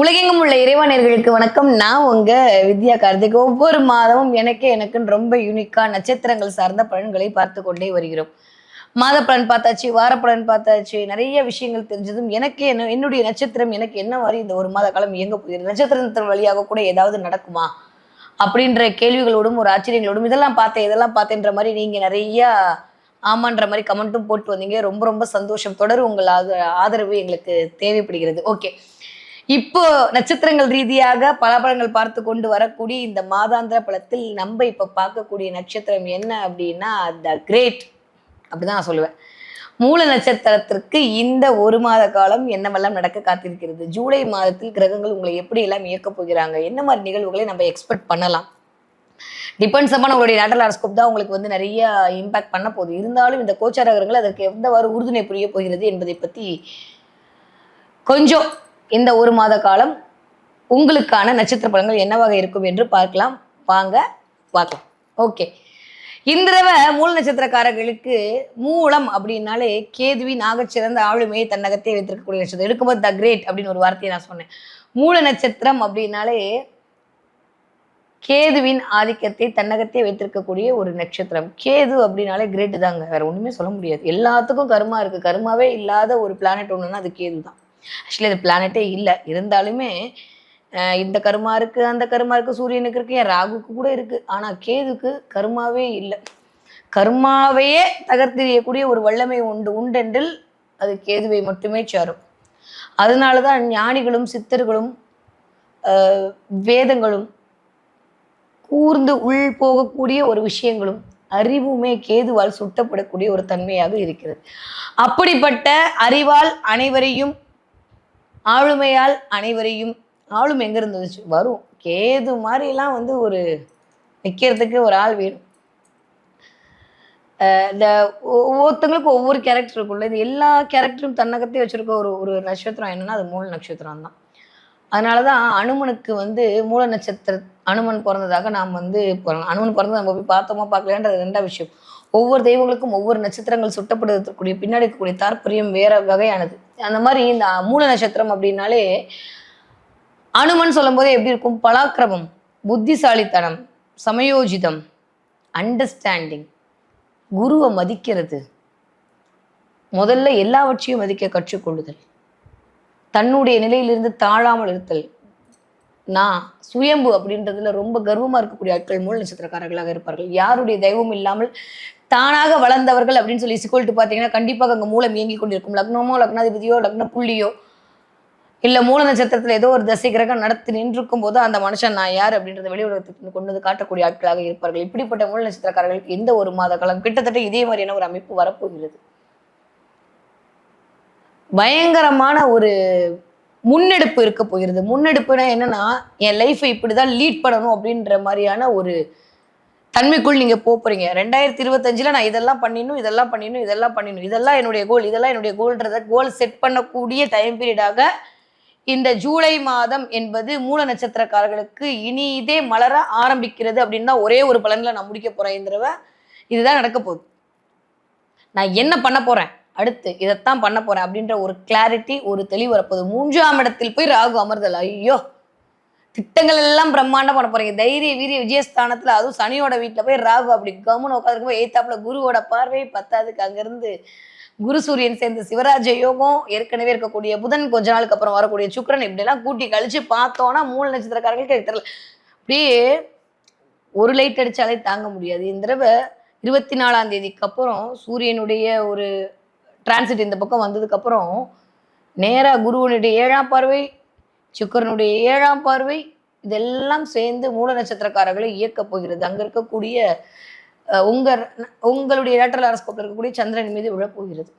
உலகெங்கும் உள்ள இறைவனர்களுக்கு வணக்கம். நான் உங்க வித்யா கார்த்திக். ஒவ்வொரு மாதமும் எனக்கே எனக்குன்னு ரொம்ப யூனிக்கா நட்சத்திரங்கள் சார்ந்த பலன்களை பார்த்து கொண்டே வருகிறோம். மாத பலன் பார்த்தாச்சு வார பலன் பார்த்தாச்சு நிறைய விஷயங்கள் தெரிஞ்சதும் எனக்கு என்ன என்னுடைய நட்சத்திரம் எனக்கு என்ன மாதிரி இந்த ஒரு மாத காலம் இயங்க போகிறது நட்சத்திரத்தின் வழியாக கூட ஏதாவது நடக்குமா? அப்படின்ற கேள்விகளோடும் ஒரு ஆச்சரியங்களோடும் இதெல்லாம் பார்த்தேன் இதெல்லாம் பார்த்தேன்ற மாதிரி நீங்க நிறைய ஆமான்ற மாதிரி கமெண்ட்டும் போட்டு வந்தீங்க. ரொம்ப ரொம்ப சந்தோஷம். தொடர் உங்கள் ஆத- ஆதரவு எங்களுக்கு தேவைப்படுகிறது. ஓகே இப்போ நட்சத்திரங்கள் ரீதியாக பலாபலங்கள் பார்த்து கொண்டு வரக்கூடிய இந்த மாதாந்திர பலத்தில் நம்ம இப்ப பார்க்கக்கூடிய நட்சத்திரம் என்ன அப்படின்னா த கிரேட் அப்படிதான் நான் சொல்லுவேன். மூல நட்சத்திரத்திற்கு இந்த ஒரு மாத காலம் என்னவெல்லாம் நடக்க காத்திருக்கிறது? ஜூலை மாதத்தில் கிரகங்கள் உங்களை எப்படி எல்லாம் இயக்கப் போகிறாங்க? என்ன மாதிரி நிகழ்வுகளை நம்ம எக்ஸ்பெக்ட் பண்ணலாம்? டிபெண்ட்ஸ் அப்பான உங்களுடைய நேட்டல் ஹாரஸ்கோப் தான் உங்களுக்கு வந்து நிறைய இம்பாக்ட் பண்ண போகுது. இருந்தாலும் இந்த கோச்சாரகங்கள் அதற்கு எந்தவாறு உறுதுணை புரிய போகிறது என்பதை பற்றி கொஞ்சம் இந்த ஒரு மாத காலம் உங்களுக்கான நட்சத்திர பலன்கள் என்னவாக இருக்கும் என்று பார்க்கலாம். வாங்க பார்க்கலாம். ஓகே. இந்த தடவை மூல நட்சத்திரக்காரர்களுக்கு மூலம் அப்படின்னாலே கேதுவி நாகச்சிறந்த ஆளுமையை தன்னகத்தை வைத்திருக்கக்கூடிய நட்சத்திரம். எடுக்கும்போது த கிரேட் அப்படின்னு ஒரு வார்த்தையை நான் சொன்னேன். மூல நட்சத்திரம் அப்படின்னாலே கேதுவின் ஆதிக்கத்தை தன்னகத்தை வைத்திருக்கக்கூடிய ஒரு நட்சத்திரம். கேது அப்படின்னாலே கிரேட் தாங்க. வேற ஒண்ணுமே சொல்ல முடியாது. எல்லாத்துக்கும் கருமா இருக்கு. கருமாவே இல்லாத ஒரு பிளானட் ஒண்ணுன்னா அது கேது தான் ஆக்சுவலி அது பிளானட்டே இல்லை. இருந்தாலுமே இந்த கருமா இருக்கு அந்த கருமா இருக்கு சூரியனுக்கு இருக்கு என் ராகுக்கு கூட இருக்கு. ஆனா கேதுக்கு கருமாவே இல்லை. கர்மாவையே தகர்த்தெறியக்கூடிய ஒரு வல்லமை உண்டு உண்டென்றில் அது கேதுவை மட்டுமே சாரும். அதனாலதான் ஞானிகளும் சித்தர்களும் வேதங்களும் கூர்ந்து உள் போகக்கூடிய ஒரு விஷயங்களும் அறிவுமே கேதுவால் சுட்டப்படக்கூடிய ஒரு தன்மையாக இருக்கிறது. அப்படிப்பட்ட அறிவால் அனைவரையும் ஆளுமையால் அனைவரையும் ஆளுமை எங்க இருந்துச்சு வரும். கேது மாதிரிலாம் வந்து ஒரு நிக்கிறதுக்கு ஒரு ஆள் வேணும். இந்த ஒ- ஒவ்வொருத்தங்களுக்கும் ஒவ்வொரு கேரக்டர் இருக்கும்ல. இது எல்லா கேரக்டரும் தன்னகத்தையும் வச்சுருக்க ஒரு ஒரு நட்சத்திரம் என்னென்னா அது மூல நட்சத்திரம் தான். அதனால தான் அனுமனுக்கு வந்து மூல நட்சத்திர அனுமன் பிறந்ததாக நாம் வந்து அனுமன் பிறந்தது நம்ம போய் பார்த்தோமா பார்க்கலான்றது ரெண்டாம் விஷயம். ஒவ்வொரு தெய்வங்களுக்கும் ஒவ்வொரு நட்சத்திரங்கள் சுட்டப்படுவதற்குரிய பின்னாடி இருக்கக்கூடிய தாற்பயம் வேற வகையானது. அந்த மாதிரி இந்த மூல நட்சத்திரம் அப்படின்னாலே அனுமன் சொல்லும்போதே எப்படி இருக்கும்? பலாக்கிரமம் புத்திசாலித்தனம் சமயோஜிதம் அண்டர்ஸ்டாண்டிங் குருவை மதிக்கிறது. முதல்ல எல்லாவற்றையும் மதிக்க கற்றுக்கொள்ளுதல். தன்னுடைய நிலையிலிருந்து தாழாமல் இருத்தல். நான் சுயம்பு அப்படின்றதுல ரொம்ப கர்வமாக இருக்கக்கூடிய ஆட்கள் மூல நட்சத்திரக்காரர்களாக இருப்பார்கள். யாருடைய தெய்வம் இல்லாமல் தானாக வளர்ந்தவர்கள் அப்படின்னு சொல்லி சிக்கோல்ட்டு பார்த்தீங்கன்னா கண்டிப்பாக அங்கே மூலம் இயங்கி கொண்டிருக்கும். லக்னமோ லக்னாதிபதியோ லக்ன புள்ளியோ இல்ல மூல நட்சத்திரத்துல ஏதோ ஒரு தசை கிரகம் நடத்தி நின்றிருக்கும் போது அந்த மனுஷன் நான் யார் அப்படின்றத வெளி உலகத்துக்கு கொண்டு வந்து காட்டக்கூடிய ஆட்களாக இருப்பார்கள். இப்படிப்பட்ட மூல நட்சத்திரக்காரர்களுக்கு இந்த ஒரு மாத காலம் கிட்டத்தட்ட இதே மாதிரியான ஒரு அமைப்பு வரப்போகிறது. பயங்கரமான ஒரு முன்னெடுப்பு இருக்க போகிறது. முன்னெடுப்புனா என்னன்னா என் லைஃப்பை இப்படிதான் லீட் பண்ணணும் அப்படின்ற மாதிரியான ஒரு தன்மைக்குள் நீங்க போப் போறீங்க. ரெண்டாயிரத்தி இருபத்தஞ்சுல நான் இதெல்லாம் பண்ணிடணும் இதெல்லாம் பண்ணிடணும் இதெல்லாம் பண்ணிடணும். இதெல்லாம் என்னுடைய கோல் இதெல்லாம் என்னுடைய கோல்ன்றத கோல் செட் பண்ணக்கூடிய டைம் பீரியடாக இந்த ஜூலை மாதம் என்பது மூல நட்சத்திரக்காரர்களுக்கு இனி இதே மலர ஆரம்பிக்கிறது அப்படின்னு ஒரே ஒரு பலனில் நான் முடிக்க போறேன் இந்த தடவை இதுதான் நடக்க போகுது. நான் என்ன பண்ண போறேன்? அடுத்து இதைத்தான் பண்ண போறேன் அப்படின்ற ஒரு கிளாரிட்டி ஒரு தெளிவு வரப்போகுது. மூன்றாம் இடத்தில் போய் ராகு அமர்தல். ஐயோ! திட்டங்கள் எல்லாம் பிரம்மாண்டம் பண்ண போறீங்க. தைரிய வீரிய விஜயஸ்தானத்துல அதுவும் சனியோட வீட்டுல போய் ராகு அப்படி கம்முன்னு உட்காந்துருக்கும் எய்த்தாப்புல குருவோட பார்வை பத்தாதுக்கு அங்கிருந்து குரு சூரியன் சேர்ந்த சிவராஜ யோகம் ஏற்கனவே இருக்கக்கூடிய புதன் கொஞ்ச நாளுக்கு அப்புறம் வரக்கூடிய சுக்கரன் இப்படி எல்லாம் கூட்டி கழிச்சு பார்த்தோம்னா மூல நட்சத்திரக்காரர்களுக்கு எனக்கு தெரியல. அப்படியே ஒரு லைட் அடிச்சாலே தாங்க முடியாது. இந்த தடவை இருபத்தி நாலாம் தேதிக்கு அப்புறம் சூரியனுடைய ஒரு டிரான்சிட் இந்த பக்கம் வந்ததுக்கு அப்புறம் நேராக குருவனுடைய ஏழாம் பார்வை சுக்கரனுடைய ஏழாம் பார்வை இதெல்லாம் சேர்ந்து மூல நட்சத்திரக்காரர்களை இயக்கப் போகிறது. அங்கே இருக்கக்கூடிய உங்க உங்களுடைய லேட்டரல் அரஸ்கோப்பில் இருக்கக்கூடிய சந்திரன் மீது விழப்போகிறது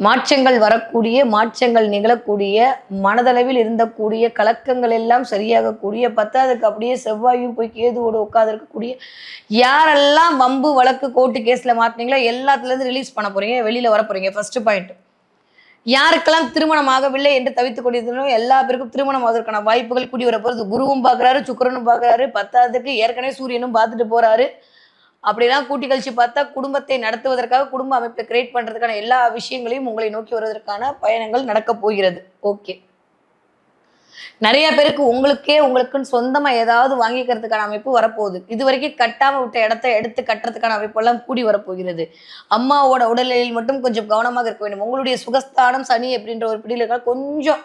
மாற்றங்கள் வரக்கூடிய மாற்றங்கள் நிகழக்கூடிய மனதளவில் இருந்தக்கூடிய கலக்கங்கள் எல்லாம் சரியாகக்கூடிய பத்தாவதுக்கு அப்படியே செவ்வாயும் போய் கேதுவோடு உட்காந்துருக்கக்கூடிய யாரெல்லாம் வம்பு வழக்கு கோர்ட்டு கேஸில் மாட்டினீங்களோ எல்லாத்துலேருந்து ரிலீஸ் பண்ண போகிறீங்க வெளியில் வர போகிறீங்க ஃபர்ஸ்ட் பாயிண்ட் யாருக்கெல்லாம் திருமணம் ஆகவில்லை என்று தவித்துக் கொண்டிருந்தனோ எல்லா பேருக்கும் திருமணம் ஆவதற்கான வாய்ப்புகள் கூடி வர போறது குருவும் பார்க்கறாரு சுக்கிரனும் பார்க்கறாரு. பத்தாவதுக்கு ஏற்கனவே சூரியனும் பார்த்துட்டு போறாரு. அப்படிலாம் கூட்டி கழிச்சு பார்த்தா குடும்பத்தை நடத்துவதற்காக குடும்ப அமைப்பை கிரியேட் பண்றதுக்கான எல்லா விஷயங்களையும் உங்களை நோக்கி வருவதற்கான பயணங்கள் நடக்க போகிறது. ஓகே நிறைய பேருக்கு உங்களுக்கே உங்களுக்குன்னு சொந்தமா ஏதாவது வாங்கிக்கிறதுக்கான அமைப்பு வரப்போகுது. இது வரைக்கும் கட்டாம விட்ட இடத்த எடுத்து கட்டுறதுக்கான அமைப்பெல்லாம் கூடி வரப்போகிறது. அம்மாவோட உடல்நிலையில் மட்டும் கொஞ்சம் கவனமாக இருக்க வேண்டும். உங்களுடைய சுகஸ்தானம் சனி அப்படின்ற ஒரு பிடியில் இருக்கா கொஞ்சம்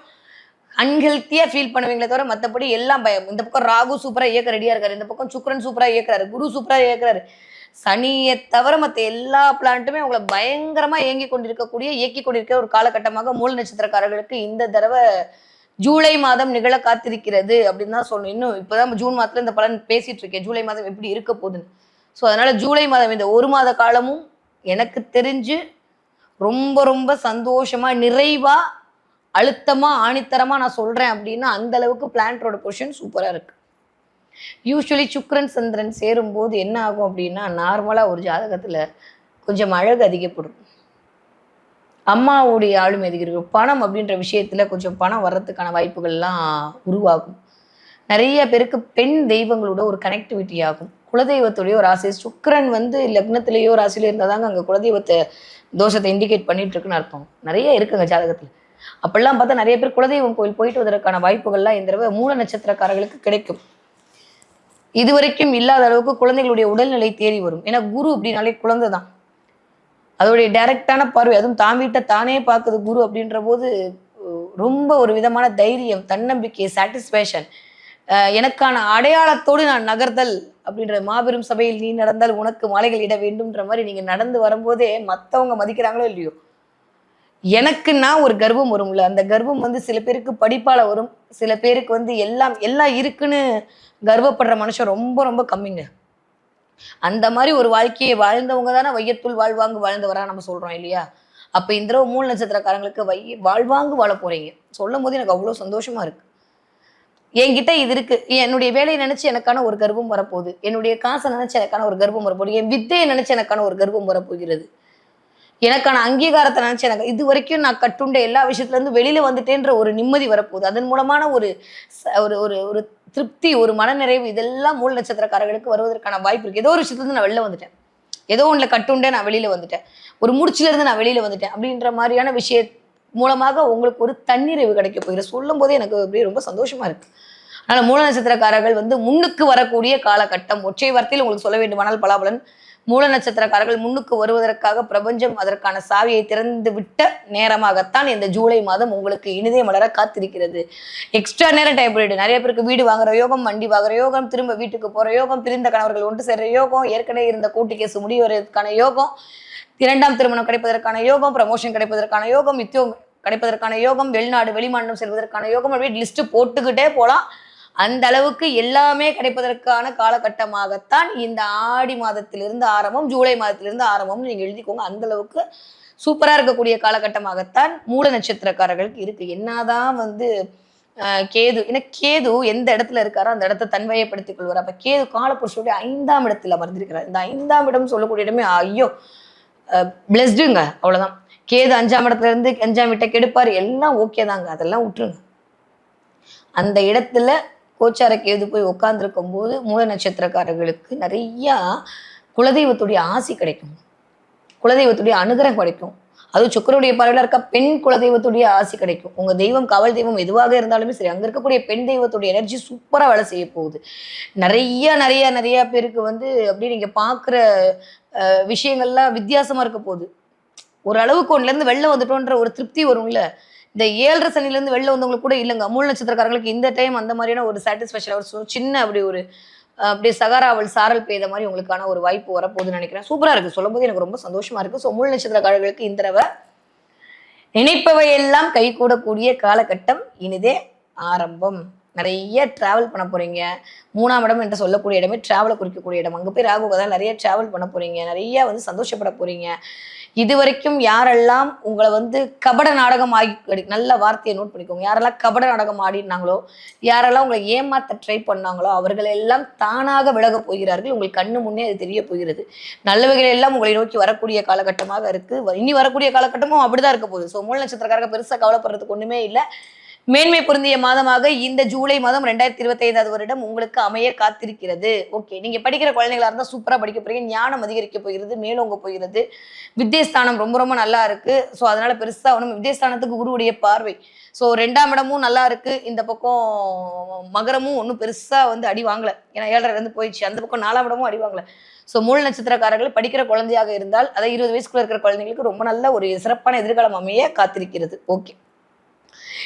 அன்ஹெல்த்தியாக ஃபீல் பண்ணுவீங்களே தவிர மற்றபடி எல்லாம் பயம். இந்த பக்கம் ராகு சூப்பராக இயக்க ரெடியாக இருக்காரு. இந்த பக்கம் சுக்ரன் சூப்பராக இயக்குறாரு. குரு சூப்பராக இயக்குறாரு. சனியை தவிர மற்ற எல்லா பிளான்ட்டுமே உங்களை பயங்கரமா இயங்கி கொண்டிருக்கக்கூடிய இயக்கி கொண்டிருக்கிற ஒரு காலகட்டமாக மூல நட்சத்திரக்காரர்களுக்கு இந்த தடவை ஜூலை மாதம் நிகழ காத்திருக்கிறது அப்படின்னு தான் சொல்லணும். இன்னும் இப்போதான் ஜூன் மாதத்துல இந்த பலன் பேசிட்டு இருக்கேன். ஜூலை மாதம் எப்படி இருக்க போகுதுன்னு. ஸோ அதனால ஜூலை மாதம் இந்த ஒரு மாத காலமும் எனக்கு தெரிஞ்சு ரொம்ப ரொம்ப சந்தோஷமா நிறைவா அழுத்தமா ஆணித்தரமா நான் சொல்றேன் அப்படின்னா அந்த அளவுக்கு பிளான்ட்டோட பொசிஷன் சூப்பரா இருக்கு. யூஸ்வலி சுக்ரன் சந்திரன் சேரும்போது என்ன ஆகும் அப்படின்னா நார்மலாக ஒரு ஜாதகத்தில் கொஞ்சம் அழகு அதிகப்படும். அம்மாவுடைய ஆளுமை அதிகரிக்கும் பணம் அப்படின்ற விஷயத்தில் கொஞ்சம் பணம் வர்றதுக்கான வாய்ப்புகள்லாம் உருவாகும். நிறைய பேருக்கு பெண் தெய்வங்களோட ஒரு கனெக்டிவிட்டி ஆகும். குலதெய்வத்துடைய ஒரு ஆசை. சுக்கிரன் வந்து லக்னத்திலேயோ ராசியில இருந்தால் தாங்க அங்கே குலதெய்வத்தை தோஷத்தை இண்டிகேட் பண்ணிட்டு இருக்குன்னு அர்த்தம். நிறைய இருக்குங்க ஜாதகத்தில். அப்பெல்லாம் பார்த்தா நிறைய பேர் குலதெய்வம் கோயில் போயிட்டு வதற்கான வாய்ப்புகள்லாம் இந்த தடவை மூல நட்சத்திரக்காரர்களுக்கு கிடைக்கும். இதுவரைக்கும் இல்லாத அளவுக்கு குழந்தைகளுடைய உடல்நிலை தேடி வரும். ஏன்னா குரு அப்படின்னாலே குழந்தை தான் அதோடைய டைரக்டான பார்வை அதுவும் தான் வீட்டை தானே பார்க்குது குரு அப்படின்ற போது ரொம்ப ஒரு விதமான தைரியம் தன்னம்பிக்கை சாட்டிஸ்ஃபேக்ஷன் எனக்கான அடையாளத்தோடு நான் நகர்தல் அப்படின்ற மாபெரும் சபையில் நீ நடந்தால் உனக்கு மாலைகள் இட வேண்டும்ன்ற மாதிரி நீங்கள் நடந்து வரும்போதே மற்றவங்க மதிக்கிறாங்களோ இல்லையோ? எனக்குன்னா ஒரு கர்வம் வரும்ல அந்த கர்வம் வந்து சில பேருக்கு படிப்பால வரும். சில பேருக்கு வந்து எல்லாம் எல்லாம் இருக்குன்னு கர்வப்படுற மனுஷன் ரொம்ப ரொம்ப கம்மிங்க. அந்த மாதிரி ஒரு வாழ்க்கையை வாழ்ந்தவங்க தானே வையத்துள் வாழ்வாங்கு வாழ்ந்தவரா நம்ம சொல்றோம் இல்லையா? அப்ப இந்த தடவை மூணு நட்சத்திரக்காரங்களுக்கு வை வாழ்வாங்கு வாழ போறீங்க. சொல்லும் போது எனக்கு அவ்வளவு சந்தோஷமா இருக்கு. என்கிட்ட இது இருக்கு. என்னுடைய வேலையை நினைச்சு எனக்கான ஒரு கர்வம் வரப்போகுது. என்னுடைய காசை நினைச்சு எனக்கான ஒரு கர்வம் வரப்போகுது. என் வித்தையை நினைச்சு எனக்கான ஒரு கர்வம் வரப்போகிறது. எனக்கான அங்கீகாரத்தை நினச்சி எனக்கு இது வரைக்கும் நான் கட்டுண்ட எல்லா விஷயத்துல இருந்து வெளியில வந்துட்டேன்ற ஒரு நிம்மதி வரப்போகுது. அதன் மூலமான ஒரு ச- ஒரு ஒரு ஒரு திருப்தி ஒரு மனநிறைவு இதெல்லாம் மூல நட்சத்திரக்காரர்களுக்கு வருவதற்கான வாய்ப்பு இருக்கு. ஏதோ ஒரு விஷயத்துலேருந்து நான் வெளில வந்துட்டேன். ஏதோ ஒன்றில் கட்டுண்டே நான் வெளியில வந்துட்டேன். ஒரு முடிச்சுல இருந்து நான் வெளியில வந்துட்டேன் அப்படின்ற மாதிரியான விஷய மூலமாக உங்களுக்கு ஒரு தன்னிறைவு கிடைக்க போகிற சொல்லும் போதே எனக்கு அப்படியே ரொம்ப சந்தோஷமா இருக்கு. அதனால மூல நட்சத்திரக்காரர்கள் வந்து முன்னுக்கு வரக்கூடிய காலகட்டம் ஒற்றை வார்த்தையில் உங்களுக்கு சொல்ல வேண்டுமானால் பலாபலன் மூல நட்சத்திரக்காரர்கள் முன்னுக்கு வருவதற்காக பிரபஞ்சம் அதற்கான சாவியை திறந்து விட்ட நேரமாகத்தான் இந்த ஜூலை மாதம் உங்களுக்கு இனிதே மலர காத்திருக்கிறது. எக்ஸ்ட்ரா நேரம் டைப்ரைடு நிறைய பேருக்கு வீடு வாங்குற யோகம் வண்டி வாங்குற யோகம் திரும்ப வீட்டுக்கு போற யோகம் பிரிந்த கணவர்கள் ஒன்று சேர்ற யோகம் ஏற்கனவே இருந்த கூட்டு கேஸ் முடிவதற்கான யோகம் இரண்டாம் திருமணம் கிடைப்பதற்கான யோகம் ப்ரமோஷன் கிடைப்பதற்கான யோகம் உத்தியோகம் கிடைப்பதற்கான யோகம் வெளிநாடு வெளிமாநிலம் செல்வதற்கான யோகம் அப்படியே லிஸ்ட் போட்டுக்கிட்டே போலாம். அந்த அளவுக்கு எல்லாமே கிடைப்பதற்கான காலகட்டமாகத்தான் இந்த ஆடி மாதத்திலிருந்து ஆரம்பம் ஜூலை மாதத்திலிருந்து ஆரம்பம்னு நீங்க எழுதிக்கோங்க. அந்த அளவுக்கு சூப்பரா இருக்கக்கூடிய காலகட்டமாகத்தான் மூல நட்சத்திரக்காரர்களுக்கு இருக்கு. என்னதான் வந்து கேது ஏன்னா கேது எந்த இடத்துல இருக்காரோ அந்த இடத்த தன்மையப்படுத்திக் கொள்வார். அப்ப கேது காலப்புருஷனுடைய ஐந்தாம் இடத்துல அமர்ந்திருக்கிறார். இந்த ஐந்தாம் இடம் சொல்லக்கூடிய இடமே ஐயோ பிளஸ்டுங்க அவ்வளவுதான். கேது அஞ்சாம் இடத்துல இருந்து அஞ்சாம் வீட்டை கெடுப்பார். எல்லாம் ஓகே தாங்க. அதெல்லாம் விட்டுருங்க. அந்த இடத்துல கோச்சார கேது போய் உட்காந்துருக்கும் போது மூல நட்சத்திரக்காரர்களுக்கு நிறையா குலதெய்வத்துடைய ஆசி கிடைக்கும். குலதெய்வத்துடைய அனுகிரகம் கிடைக்கும். அதுவும் சுக்கரனுடைய பார்வையில் இருக்க பெண் குலதெய்வத்துடைய ஆசி கிடைக்கும். உங்கள் தெய்வம் காவல் தெய்வம் எதுவாக இருந்தாலுமே சரி அங்கே இருக்கக்கூடிய பெண் தெய்வத்துடைய எனர்ஜி சூப்பராக வேலை செய்ய போகுது. நிறைய நிறைய நிறைய பேருக்கு வந்து அப்படியே நீங்கள் பார்க்குற விஷயங்கள்லாம் வித்தியாசமாக இருக்க போகுது. ஓரளவுக்கு ஒன்றுலேருந்து வெளில வந்துட்டோன்ற ஒரு திருப்தி வரும்ல? இந்த ஏழரை சனிலேருந்து வெளில வந்தவங்களுக்கு கூட இல்லைங்க. மூல நட்சத்திரக்காரங்களுக்கு இந்த டைம் அந்த மாதிரியான ஒரு சாட்டிஸ்ஃபேக்ஷன் ஒரு சின்ன அப்படி ஒரு அப்படியே சகாராவல் சாரல் பெய்த மாதிரி உங்களுக்கான ஒரு வாய்ப்பு வரப்போகுதுன்னு நினைக்கிறேன். சூப்பராக இருக்குது சொல்லும்போது எனக்கு ரொம்ப சந்தோஷமா இருக்கு. ஸோ மூணு நட்சத்திரக்காரர்களுக்கு இந்த தடவை நினைப்பவை கைகூடக்கூடிய காலகட்டம் இனிதே ஆரம்பம். நிறைய ட்ராவல் பண்ண போறீங்க. மூணாம் இடம் என்று சொல்லக்கூடிய இடமே ட்ராவலை குறிக்கக்கூடிய இடம். அங்கே போய் ராகு தான் நிறைய ட்ராவல் பண்ண போறீங்க. நிறைய வந்து சந்தோஷப்பட போறீங்க. இது வரைக்கும் யாரெல்லாம் உங்களை வந்து கபட நாடகம் ஆகி நல்ல வார்த்தையை நோட் பண்ணிக்கோங்க. யாரெல்லாம் கபட நாடகம் ஆடினாங்களோ யாரெல்லாம் உங்களை ஏமாத்த ட்ரை பண்ணாங்களோ அவர்கள் எல்லாம் தானாக விலக போகிறார்கள். உங்கள் கண்ணு முன்னே அது தெரிய போகிறது. நல்லவைகள் எல்லாம் உங்களை நோக்கி வரக்கூடிய காலகட்டமாக இருக்கு. இனி வரக்கூடிய காலகட்டமும் அப்படிதான் இருக்க போகுது. ஸோ மூல நட்சத்திரக்காரங்க பெருசாக கவலைப்படுறதுக்கு ஒன்றுமே இல்லை. மேன்மை பொருந்திய மாதமாக இந்த ஜூலை மாதம் ரெண்டாயிரத்தி இருபத்தி ஐந்தாவது வருடம் உங்களுக்கு அமைய காத்திருக்கிறது. ஓகே நீங்க படிக்கிற குழந்தைகளா இருந்தா சூப்பரா படிக்க போறீங்க. ஞானம் அதிகரிக்க போகிறது மேலோங்க போகிறது. வித்தியஸ்தானம் ரொம்ப ரொம்ப நல்லா இருக்கு. ஸோ அதனால பெருசா ஒன்றும் வித்தியஸ்தானத்துக்கு குருவுடைய பார்வை. ஸோ ரெண்டாம் இடமும் நல்லா இருக்கு. இந்த பக்கம் மகரமும் ஒன்றும் பெருசா வந்து அடி வாங்கல. ஏன்னா ஏழரை இருந்து போயிடுச்சு. அந்த பக்கம் நாலாம் இடமும் அடி வாங்கல. ஸோ மூல நட்சத்திரக்காரர்கள் படிக்கிற குழந்தையாக இருந்தால் அதை இருபது வயசுக்குள்ள இருக்கிற குழந்தைங்களுக்கு ரொம்ப நல்ல ஒரு சிறப்பான எதிர்காலம் அமைய காத்திருக்கிறது. ஓகே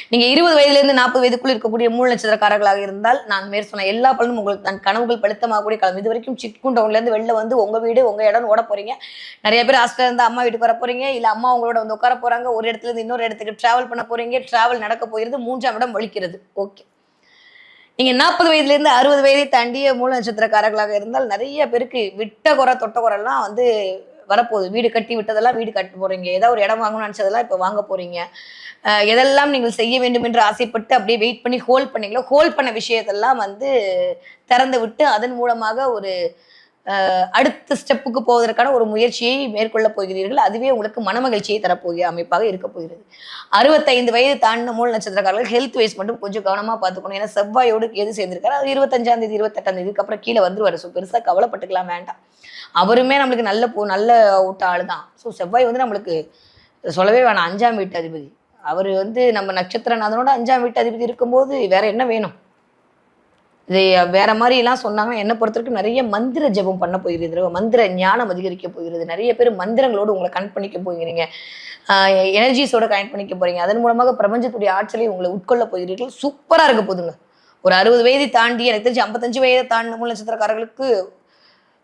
நீங்க இருபது வயதுலேருந்து நாற்பது வயதுக்குள்ள இருக்கக்கூடிய மூல நட்சத்திரக்காரர்களாக இருந்தால் நான் மேற் சொன்ன எல்லா பலனும் உங்களுக்கு நான் கனவுகள் பழுத்தமாகக்கூடிய காலம். இது வரைக்கும் சிக்குண்டவுன்ல இருந்து வெளில வந்து உங்க வீடு உங்க இடம் ஓட போறீங்க. நிறைய பேர் ஹாஸ்டல் இருந்து அம்மா வீட்டுக்கு வர போறீங்க. இல்ல அம்மா உங்களோட வந்து உட்கார போறாங்க. ஒரு இடத்துல இருந்து இன்னொரு இடத்துக்கு டிராவல் பண்ண போறீங்க. டிராவல் நடக்க போகிறது மூன்றாம் இடம் வலிக்கிறது. ஓகே நீங்க நாற்பது வயதுல இருந்து அறுபது வயதை தாண்டிய மூல நட்சத்திரக்காரர்களாக இருந்தால் நிறைய பேருக்கு விட்ட குறை தொட்ட குறைலாம் வந்து வரப்போகுது. வீடு கட்டி விட்டதெல்லாம் வீடு கட்ட போறீங்க. ஏதாவது ஒரு இடம் வாங்கணும்னு நினச்சதெல்லாம் இப்போ வாங்க போறீங்க. எதெல்லாம் நீங்கள் செய்ய வேண்டும் என்று ஆசைப்பட்டு அப்படியே வெயிட் பண்ணி ஹோல்ட் பண்ணீங்களோ ஹோல்ட் பண்ண விஷயத்தெல்லாம் வந்து திறந்து விட்டு அதன் மூலமாக ஒரு அடுத்த ஸ்டெப்புக்கு போவதற்கான ஒரு முயற்சியை மேற்கொள்ள போகிறீர்கள். அதுவே உங்களுக்கு மனமகிழ்ச்சியை தரப்போகிற அமைப்பாக இருக்க போகிறது. அறுபத்தைந்து வயது தாண்டின மூல நட்சத்திரக்காரர்கள் ஹெல்த் வைஸ் மட்டும் கொஞ்சம் கவனமாக பார்த்துக்கணும். ஏன்னா செவ்வாயோடு எது சேர்ந்திருக்காரு. அது இருபத்தஞ்சாம் தேதி இருபத்தெட்டாம் தேதிக்கு அப்புறம் கீழே வந்துருவாரு. ஸோ பெருசாக கவலைப்பட்டுக்கலாம் வேண்டாம். அவருமே நம்மளுக்கு நல்ல போ நல்ல ஊட்ட ஆளு தான். ஸோ செவ்வாய் வந்து நம்மளுக்கு சொல்லவே வேணாம் அஞ்சாம் வீட்டு அதிபதி. அவர் வந்து நம்ம நட்சத்திரநாதனோட அஞ்சாம் வீட்டு அதிபதி இருக்கும்போது வேற என்ன வேணும்? இது வேற மாதிரி எல்லாம் சொன்னாங்கன்னா என்ன பொறுத்தவரைக்கும் நிறைய மந்திர ஜெபம் பண்ண போயிருது மந்திர ஞானம் அதிகரிக்க போகிறது நிறைய பேர் மந்திரங்களோடு உங்களை கனெக்ட் பண்ணிக்க போகிறீங்க. எனர்ஜிஸோட கனெக்ட் பண்ணிக்க போறீங்க. அதன் மூலமாக பிரபஞ்சத்துடைய ஆற்றலை உங்களை உட்கொள்ள போகிறீர்கள். சூப்பரா இருக்க போதுங்க. ஒரு அறுபது வயதை தாண்டி எனக்கு தெரிஞ்சு ஐம்பத்தஞ்சு வயதை தாண்டின நட்சத்திரக்காரர்களுக்கு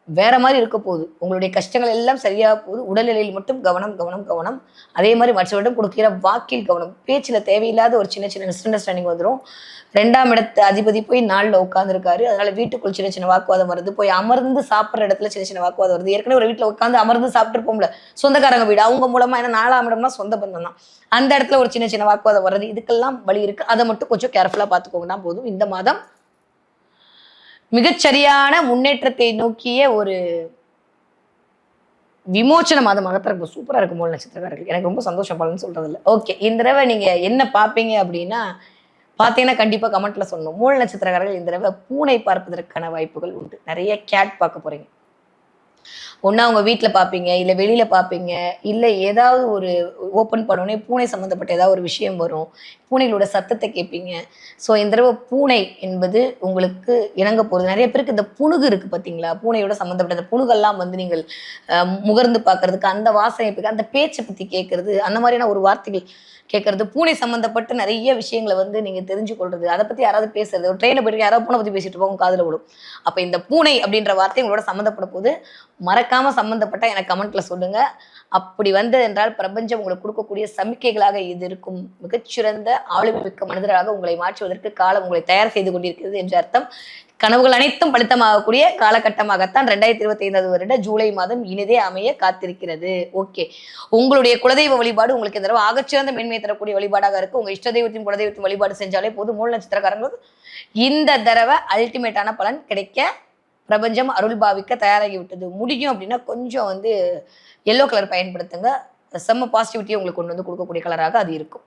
வேற மாதிரி இருக்க போகுது. உங்களுடைய கஷ்டங்கள் எல்லாம் சரியாக போகுது. உடல்நிலையில் மட்டும் கவனம் கவனம் கவனம். அதே மாதிரி மற்றவர்களிடம் கொடுக்கிற வாக்கில் கவனம். பேச்சில் தேவையில்லாத ஒரு சின்ன சின்ன மிஸ் அண்டர்ஸ்டாண்டிங் வந்துடும் ரெண்டாம் இடத்து அதிபதி போய் நாளில் உட்காந்துருக்காரு அதனால வீட்டுக்குள் சின்ன சின்ன வாக்குவாதம் வருது. போய் அமர்ந்து சாப்பிட்ற இடத்துல சின்ன சின்ன வாக்குவாதம் வருது. ஏற்கனவே ஒரு வீட்டில் உட்காந்து அமர்ந்து சாப்பிட்டுருப்போம்ல. சொந்தக்காரங்க வீடு. அவங்க மூலமா ஏன்னா நாலாம் இடம்னா சொந்த பந்தம் தான். அந்த இடத்துல ஒரு சின்ன சின்ன வாக்குவாதம் வர்றது. இதுக்கெல்லாம் வழி இருக்கு. அதை மட்டும் கொஞ்சம் கேர்ஃபுல்லாக பார்த்துக்கோங்கன்னா போதும். இந்த மாதம் மிகச்சரியான முன்னேற்றத்தை நோக்கிய ஒரு விமோச்சன மாதமாக தான் இருக்கும் சூப்பராக இருக்கும் மூல நட்சத்திரக்காரர்கள் எனக்கு ரொம்ப சந்தோஷம் பலன்னு சொல்றது இல்லை ஓகே இந்த தடவை நீங்கள் என்ன பார்ப்பீங்க அப்படின்னா பார்த்தீங்கன்னா கண்டிப்பாக கமெண்ட்டில் சொல்லணும். மூல நட்சத்திரக்காரர்கள் இந்த தடவை பூனை பார்ப்பதற்கான வாய்ப்புகள் உண்டு. நிறைய கேட் பார்க்க போகிறீங்க ஒன்றா அவங்க வீட்டில் பார்ப்பீங்க இல்லை வெளியில் பார்ப்பீங்க இல்லை ஏதாவது ஒரு ஓப்பன் பண்ணோடனே பூனை சம்மந்தப்பட்ட ஏதாவது ஒரு விஷயம் வரும். பூனைகளோட சத்தத்தை கேட்பீங்க. ஸோ இந்த தடவை பூனை என்பது உங்களுக்கு இணங்க போகிறது நிறைய பேருக்கு இந்த புணுகு இருக்குது பார்த்தீங்களா பூனையோட சம்மந்தப்பட்ட அந்த புணுகெல்லாம் வந்து நீங்கள் முகர்ந்து பார்க்கறதுக்கு அந்த வாசனை அந்த பேச்சை பற்றி கேட்கறது அந்த மாதிரியான ஒரு வார்த்தைகள் கேட்கறது பூனை சம்மந்தப்பட்ட நிறைய விஷயங்களை வந்து நீங்கள் தெரிஞ்சு கொள்றது அதை பற்றி யாராவது பேசுறது ஒரு ட்ரெயினில் போயிட்டு யாராவது பூனை பற்றி பேசிட்டு போங்க காதில் விடும். அப்போ இந்த பூனை அப்படின்ற வார்த்தை உங்களோட சம்மந்தப்பட போது மறக்காமல் சம்மந்தப்பட்ட எனக்கு கமெண்ட்ல சொல்லுங்க. அப்படி வந்தது என்றால் பிரபஞ்சம் உங்களுக்கு கொடுக்கக்கூடிய சமிக்கைகளாக இது இருக்கும். மிகச்சிறந்த ஆளுமிக்க மனிதராக உங்களை மாற்றுவதற்கு காலம் உங்களை தயார் செய்து கொண்டிருக்கிறது என்ற அர்த்தம். கனவுகள் அனைத்தும் பலித்தமாகக்கூடிய காலகட்டமாகத்தான் ரெண்டாயிரத்தி இருபத்தி ஐந்தாவது வருட ஜூலை மாதம் இனிதே அமைய காத்திருக்கிறது. ஓகே. உங்களுடைய குலதெய்வ வழிபாடு உங்களுக்கு இந்த தடவை ஆகச்சிறந்த மேன்மை தரக்கூடிய வழிபாடாக இருக்கு. உங்க இஷ்ட தெய்வத்தையும் குலதெய்வத்தையும் வழிபாடு செஞ்சாலே போதும். மூல நட்சத்திரக்காரங்களுக்கு இந்த தடவை அல்டிமேட்டான பலன் கிடைக்க பிரபஞ்சம் அருள் பாவிக்க தயாராகி விட்டது. முடியும் அப்படின்னா கொஞ்சம் வந்து எல்லோ கலர் பயன்படுத்துங்க. செம்ம பாசிட்டிவிட்டியை உங்களுக்கு கொண்டு வந்து கொடுக்கக்கூடிய கலராக அது இருக்கும்.